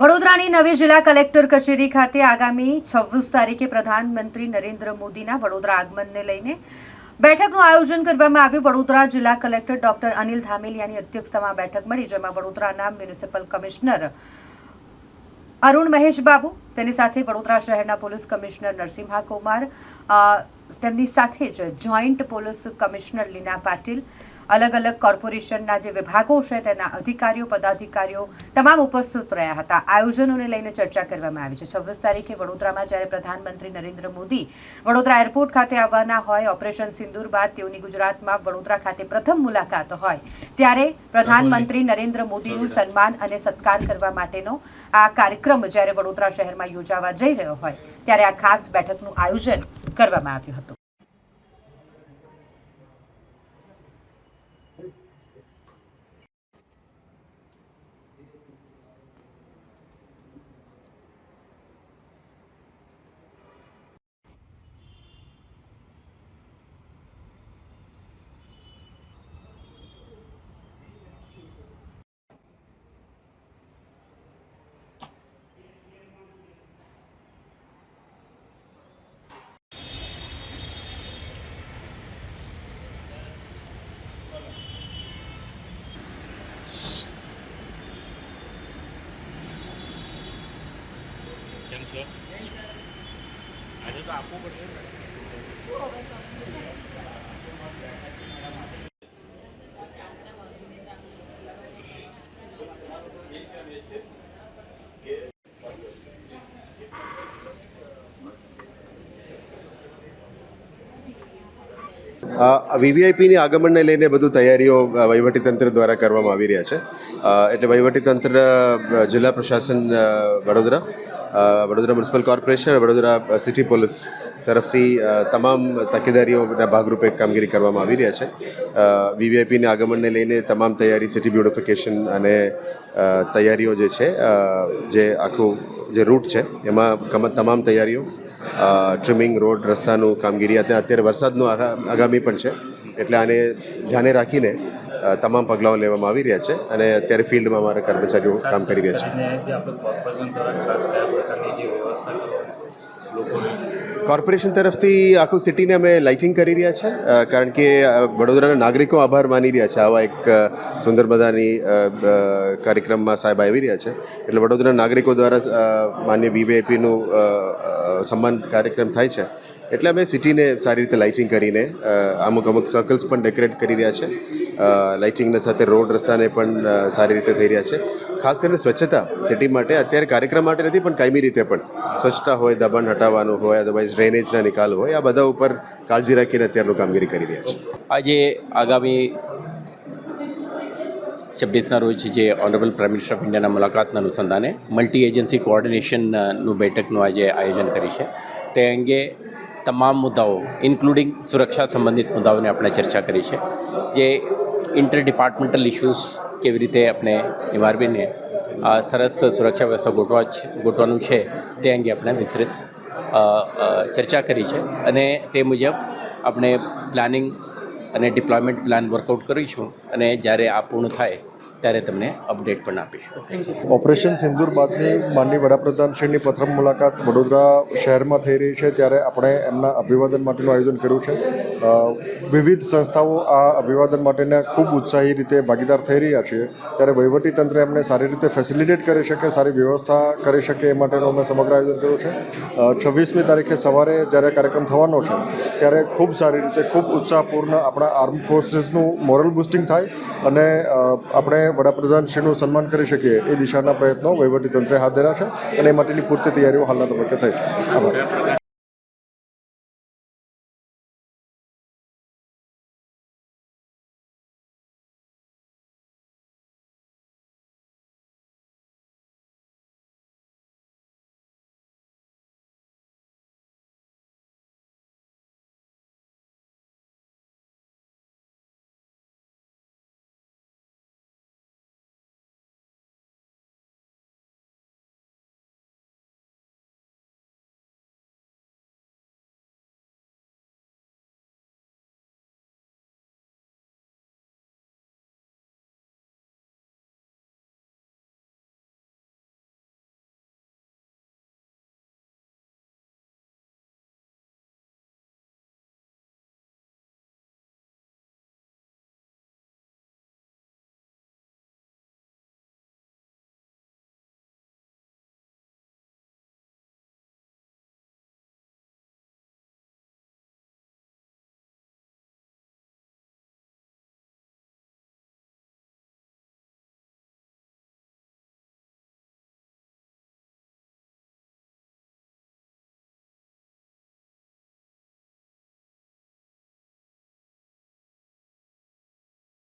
વડોદરાની નવી જિલ્લા કલેક્ટર કચેરી ખાતે આગામી છવ્વીસ તારીખે પ્રધાનમંત્રી નરેન્દ્ર મોદીના વડોદરા આગમનને લઈને બેઠકનું આયોજન કરવામાં આવ્યું. વડોદરા જિલ્લા કલેક્ટર ડોક્ટર અનિલ ધામેલિયાની અધ્યક્ષતામાં બેઠક મળી, જેમાં વડોદરાના મ્યુનિસિપલ કમિશનર અરુણ મહેશ બાબુ તેની સાથે વડોદરા શહેરના પોલીસ કમિશનર નરસિંહા કુમાર તેમની સાથે જ joint police commissioner Leena Patil, અલગ અલગ કોર્પોરેશનના જે વિભાગો છે તેના અધિકારીઓ, પદાધિકારીઓ તમામ ઉપસ્થિત રહ્યા હતા. આયોજનોને લઈને ચર્ચા કરવામાં આવી છે. છવ્વીસ તારીખે વડોદરામાં જ્યારે પ્રધાનમંત્રી નરેન્દ્ર મોદી વડોદરા એરપોર્ટ ખાતે આવવાના હોય, ઓપરેશન સિંદૂર બાદ તેઓની ગુજરાતમાં વડોદરા ખાતે પ્રથમ મુલાકાત હોય, ત્યારે પ્રધાનમંત્રી નરેન્દ્ર મોદીનું સન્માન અને સત્કાર કરવા માટેનો આ કાર્યક્રમ જ્યારે વડોદરા શહેરમાં યોજાવા જઈ રહ્યો હોય ત્યારે આ ખાસ બેઠકનું આયોજન કરવામાં આવ્યું હતું. છો આજે તો આપવું પડશે ને. વીવીઆઈપીની આગમનને લઈને બધું તૈયારીઓ વહીવટીતંત્ર દ્વારા કરવામાં આવી રહ્યા છે. એટલે વહીવટીતંત્ર જિલ્લા પ્રશાસન વડોદરા વડોદરા મ્યુનિસિપલ કોર્પોરેશન અને વડોદરા સિટી પોલીસ તરફથી તમામ તકેદારીઓના ભાગરૂપે કામગીરી કરવામાં આવી રહ્યા છે વીવીઆઈપીના આગમનને લઈને તમામ તૈયારી સિટી બ્યુટિફિકેશન અને તૈયારીઓ જે છે જે આખું જે રૂટ છે એમાં તમામ તૈયારીઓ ટ્રિમિંગ રોડ રસ્તાનું કામગીરી અત્યારે વરસાદનું આગામી પણ છે એટલે આને ધ્યાને રાખીને તમામ પગલાઓ લેવામાં આવી રહ્યા છે અને અત્યારે ફિલ્ડમાં અમારા કર્મચારીઓ કામ કરી રહ્યા છે. કોર્પોરેશન તરફથી આખું સિટીને અમે લાઇટિંગ કરી રહ્યા છે કારણ કે વડોદરાના નાગરિકો આભાર માની રહ્યા છે. આવા એક સુંદર મજાની કાર્યક્રમમાં સાહેબ આવી રહ્યા છે. એટલે વડોદરાના નાગરિકો દ્વારા માન્ય વીવીઆઈપીનું સન્માન કાર્યક્રમ થાય છે. એટલે અમે સિટીને સારી રીતે લાઇટિંગ કરીને અમુક અમુક સર્કલ્સ પણ ડેકોરેટ કરી રહ્યા છે. લાઇટિંગના સાથે રોડ રસ્તાને પણ સારી રીતે થઈ રહ્યા છે. ખાસ કરીને સ્વચ્છતા સિટી માટે. અત્યારે કાર્યક્રમ માટે નથી, પણ કાયમી રીતે પણ. સ્વચ્છતા હોય, દબાણ હટાવવાનું હોય અદરવાઇઝ ડ્રેનેજના નિકાલ હોય, આ બધા ઉપર કાળજી રાખીને અત્યારનું કામગીરી કરી રહ્યા છે. આજે આગામી છવ્વીસના રોજ જે ઓનરેબલ પ્રાઇમ મિનિસ્ટર ઓફ ઇન્ડિયાના મુલાકાતના અનુસંધાને મલ્ટી એજન્સી કોઓર્ડિનેશનનું બેઠકનું આજે આયોજન કરી છે. તે અંગે તમામ મુદ્દાઓ ઇન્ક્લુડિંગ સુરક્ષા સંબંધિત મુદ્દાઓની આપણે ચર્ચા કરી છે. જે ઇન્ટર ડિપાર્ટમેન્ટલ ઇશ્યુઝ કેવી રીતે આપણે નિવારવીને સરસ સુરક્ષા વ્યવસ્થા ગોઠવા ગોઠવાનું છે તે અંગે આપણે વિસ્તૃત ચર્ચા કરી છે. અને તે મુજબ આપણે પ્લાનિંગ અને ડિપ્લોયમેન્ટ પ્લાન વર્કઆઉટ કરીશું અને જ્યારે આ પૂર્ણ થાય ત્યારે તમને અપડેટ પણ આપીશું. ઓપરેશન સિંદૂર બાદની માનની વડાપ્રધાનશ્રીની પ્રથમ મુલાકાત વડોદરા શહેરમાં થઈ રહી છે, ત્યારે આપણે એમના અભિવાદન માટેનું આયોજન કર્યું છે. વિવિધ સંસ્થાઓ આ અભિવાદન માટેના ખૂબ ઉત્સાહી રીતે ભાગીદાર થઈ રહ્યા છે. ત્યારે વહીવટીતંત્ર એમને સારી રીતે ફેસિલિટેટ કરી શકે, સારી વ્યવસ્થા કરી શકે એ માટેનું અમે સમગ્ર આયોજન કર્યું છે. છવ્વીસમી તારીખે સવારે જ્યારે કાર્યક્રમ થવાનો છે, ત્યારે ખૂબ સારી રીતે, ખૂબ ઉત્સાહપૂર્ણ આપણા આર્મ ફોર્સીસનું મોરલ બુસ્ટિંગ થાય અને આપણે વડાપ્રધાનશ્રીનું સન્માન કરી શકીએ એ દિશાના પ્રયત્નો વહીવટીતંત્રે હાથ ધર્યા છે અને એ માટેની પૂરતી તૈયારીઓ હાલના તબક્કે થઈ છે. આભાર.